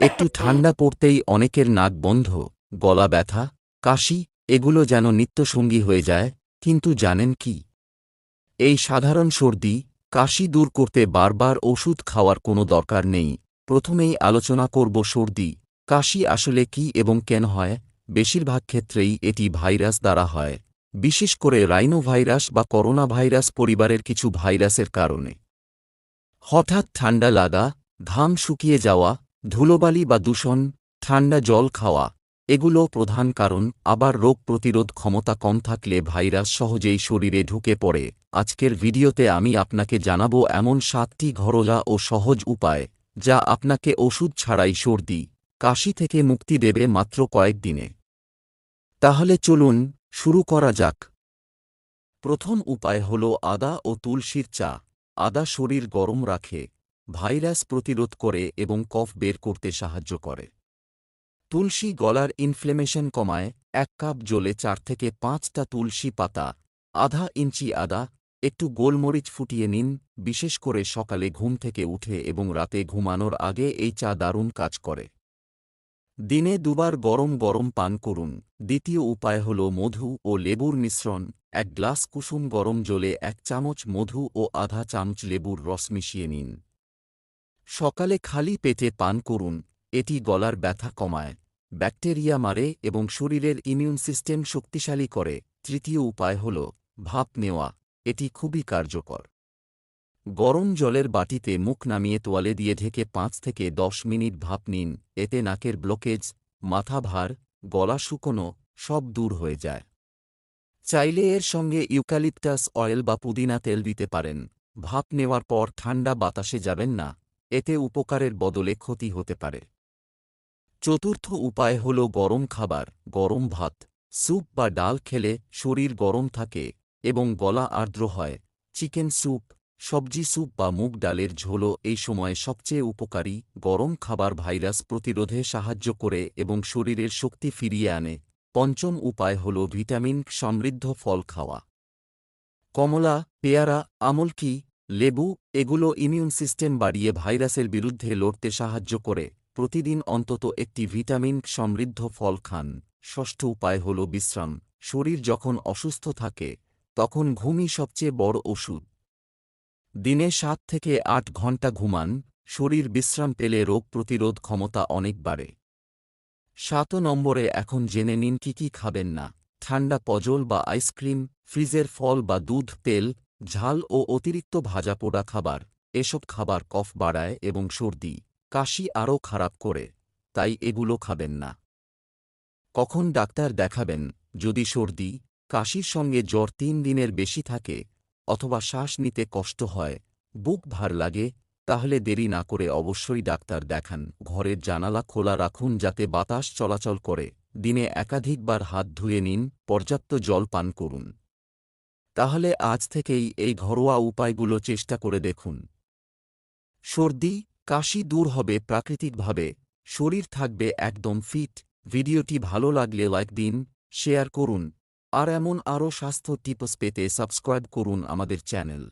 একটু ঠান্ডা পড়তেই অনেকের নাক বন্ধ, গলা ব্যথা, কাশি, এগুলো যেন নিত্যসঙ্গী হয়ে যায়, কিন্তু জানেন কি? এই সাধারণ সর্দি, কাশি দূর করতে বারবার ওষুধ খাওয়ার কোনো দরকার নেই। প্রথমেই আলোচনা করব সর্দি, কাশি আসলে কি এবং কেন হয়? বেশিরভাগ ক্ষেত্রেই এটি ভাইরাস দ্বারা হয়। বিশেষ করে রাইনোভাইরাস বা করোনা ভাইরাস পরিবারের কিছু ভাইরাসের কারণে। হঠাৎ ঠান্ডা লাগা, ঘাম শুকিয়ে যাওয়া ধুলোবালি বা দূষণ, ঠান্ডা জল খাওয়া এগুলো প্রধান কারণ। আবার রোগ প্রতিরোধ ক্ষমতা কম থাকলে ভাইরাস সহজেই শরীরে ঢুকে পড়ে। আজকের ভিডিওতে আমি আপনাকে জানাব এমন সাতটি ঘরোয়া ও সহজ উপায়, যা আপনাকে ওষুধ ছাড়াই সর্দি, কাশি থেকে মুক্তি দেবে মাত্র কয়েকদিনে তাহলে চলুন শুরু করা যাক। প্রথম উপায় হল আদা ও তুলসীর চা। আদা শরীর গরম রাখে। ভাইরাস প্রতিরোধ করে এবং কফ বের করতে সাহায্য করে। তুলসী গলার ইনফ্লেমেশন কমায়, এক কাপ জলে চার থেকে পাঁচটা তুলসী পাতা, আধা ইঞ্চি আদা, একটু গোলমরিচ ফুটিয়ে নিন, বিশেষ করে সকালে ঘুম থেকে উঠে এবং রাতে ঘুমানোর আগে এই চা দারুণ কাজ করে। দিনে দুবার গরম গরম পান করুন। দ্বিতীয় উপায় হল মধু ও লেবুর মিশ্রণ। এক গ্লাস কুসুম গরম জলে এক চামচ মধু ও আধা চামচ লেবুর রস মিশিয়ে নিন। সকালে খালি পেটে পান করুন, এটি গলার ব্যথা কমায়, ব্যাকটেরিয়া মারে এবং শরীরের ইমিউন সিস্টেম শক্তিশালী করে। তৃতীয় উপায় হল, ভাপ নেওয়া, এটি খুবই কার্যকর। গরম জলের বাটিতে মুখ নামিয়ে তোয়ালে দিয়ে ঢেকে পাঁচ থেকে দশ মিনিট ভাপ নিন, এতে নাকের ব্লকেজ, মাথা ভার, গলা শুকনো, সব দূর হয়ে যায়। চাইলে এর সঙ্গে ইউক্যালিপটাস অয়েল বা পুদিনা তেল দিতে পারেন। ভাপ নেওয়ার পর ঠান্ডা বাতাসে যাবেন না। এতে উপকারের বদলে ক্ষতি হতে পারে। চতুর্থ উপায় হল গরম খাবার, গরম ভাত। স্যুপ বা ডাল খেলে শরীর গরম থাকে এবং গলা আর্দ্র হয়। চিকেন স্যুপ, সবজি স্যুপ বা মুগ ডালের ঝোলও এই সময়ে সবচেয়ে উপকারী। গরম খাবার ভাইরাস প্রতিরোধে সাহায্য করে এবং শরীরের শক্তি ফিরিয়ে আনে। পঞ্চম উপায় হল ভিটামিন সমৃদ্ধ ফল খাওয়া। কমলা, পেয়ারা, আমলকি লেবু, এগুলো ইমিউন সিস্টেম বাড়িয়ে ভাইরাসের বিরুদ্ধে লড়তে সাহায্য করে, প্রতিদিন অন্তত একটি ভিটামিন সমৃদ্ধ ফল খান। ষষ্ঠ উপায় হল বিশ্রাম। শরীর যখন অসুস্থ থাকে, তখন ঘুমই সবচেয়ে বড় ওষুধ। দিনে সাত থেকে আট ঘণ্টা ঘুমান, শরীর বিশ্রাম পেলে রোগ প্রতিরোধ ক্ষমতা অনেক বাড়ে। সাত নম্বরে এখন জেনে নিন কি কি খাবেন না। ঠান্ডা পজল বা আইসক্রিম, ফ্রিজের ফল বা দুধ, তেল ঝাল ও অতিরিক্ত ভাজা পোড়া খাবার, এসব খাবার কফ বাড়ায় এবং সর্দি, কাশি আরও খারাপ করে, তাই এগুলো খাবেন না। কখন ডাক্তার দেখাবেন যদি সর্দি, কাশির সঙ্গে জ্বর তিন দিনের বেশি থাকে অথবা শ্বাস নিতে কষ্ট হয়, বুক ভার লাগে, তাহলে দেরি না করে অবশ্যই ডাক্তার দেখান। ঘরের জানালা খোলা রাখুন যাতে বাতাস চলাচল করে। দিনে একাধিকবার হাত ধুয়ে নিন, পর্যাপ্ত জল পান করুন। তাহলে আজ থেকেই এই ঘরোয়া উপায়গুলো চেষ্টা করে দেখুন। সর্দি, কাশি দূর হবে প্রাকৃতিকভাবে, শরীর থাকবে একদম ফিট, ভিডিওটি ভালো লাগলে লাইক দিন, শেয়ার করুন, আর এমন আরও স্বাস্থ্য টিপস পেতে সাবস্ক্রাইব করুন আমাদের চ্যানেল।